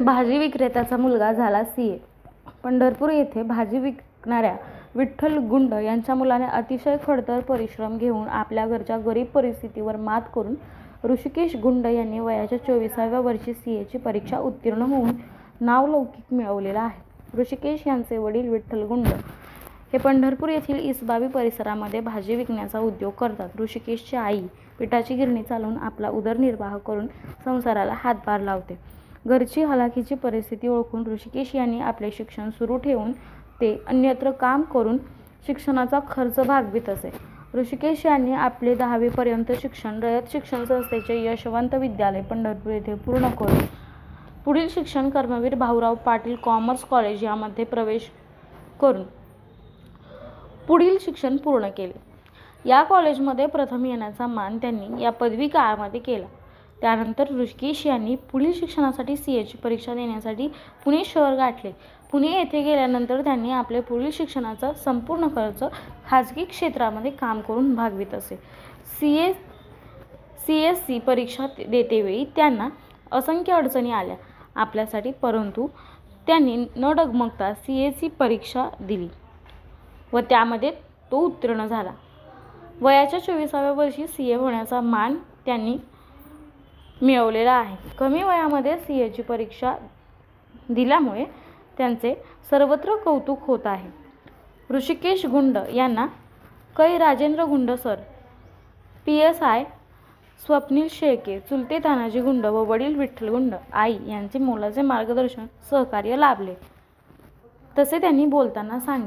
भाजी विक्रेत्याचा मुलगा झाला सी ए. पंढरपूर येथे भाजी विकणाऱ्या विठ्ठल गुंड यांच्या मुलाने अतिशय खडतर परिश्रम घेऊन आपल्या घरच्या गरीब परिस्थितीवर मात करून ऋषिकेश गुंड यांनी वयाच्या चोवीसाव्या वर्षी सी एची परीक्षा उत्तीर्ण होऊन नावलौकिक मिळवलेला आहे. ऋषिकेश यांचे वडील विठ्ठल गुंड हे पंढरपूर येथील इसबावी परिसरामध्ये भाजी विकण्याचा उद्योग करतात. ऋषिकेशची आई पिठाची गिरणी चालवून आपला उदरनिर्वाह करून संसाराला हातभार लावते. घरची हलाखीची परिस्थिती ओळखून ऋषिकेश यांनी आपले शिक्षण सुरू ठेवून ते अन्यत्र काम करून शिक्षणाचा खर्च भागवित असे. ऋषिकेश यांनी आपले दहावीपर्यंत शिक्षण रयत शिक्षण संस्थेचे यशवंत विद्यालय पंढरपूर येथे पूर्ण करून पुढील शिक्षण कर्मवीर भाऊराव पाटील कॉमर्स कॉलेज यामध्ये प्रवेश करून पुढील शिक्षण पूर्ण केले. या कॉलेजमध्ये प्रथम येण्याचा मान त्यांनी या पदवी काळामध्ये केला. त्यानंतर ऋषिकेश यांनी पुढील शिक्षणासाठी सी एची परीक्षा देण्यासाठी पुणे शहर गाठले. पुणे येथे गेल्यानंतर त्यांनी आपले पुढील शिक्षणाचा संपूर्ण खर्च खाजगी क्षेत्रामध्ये काम करून भागवित असे. C A C S C परीक्षा देतेवेळी त्यांना असंख्य अडचणी आल्या. आपल्यासाठी परंतु त्यांनी न डगमगता सी एस सी परीक्षा दिली व त्यामध्ये तो उत्तीर्ण झाला. वयाच्या चोवीसाव्या वर्षी सी ए होण्याचा मान त्यांनी मिळवलेला आहे. कमी वयामध्ये सी एची परीक्षा दिल्यामुळे त्यांचे सर्वत्र कौतुक होत आहे. ऋषिकेश गुंड यांना कै Rajendra Gund sir P S I Swapnil Shelke चुलते तानाजी गुंड व वडील विठ्ठल गुंड आई यांचे मोलाचे मार्गदर्शन सहकार्य लाभले. तसे त्यांनी बोलताना सांगितले.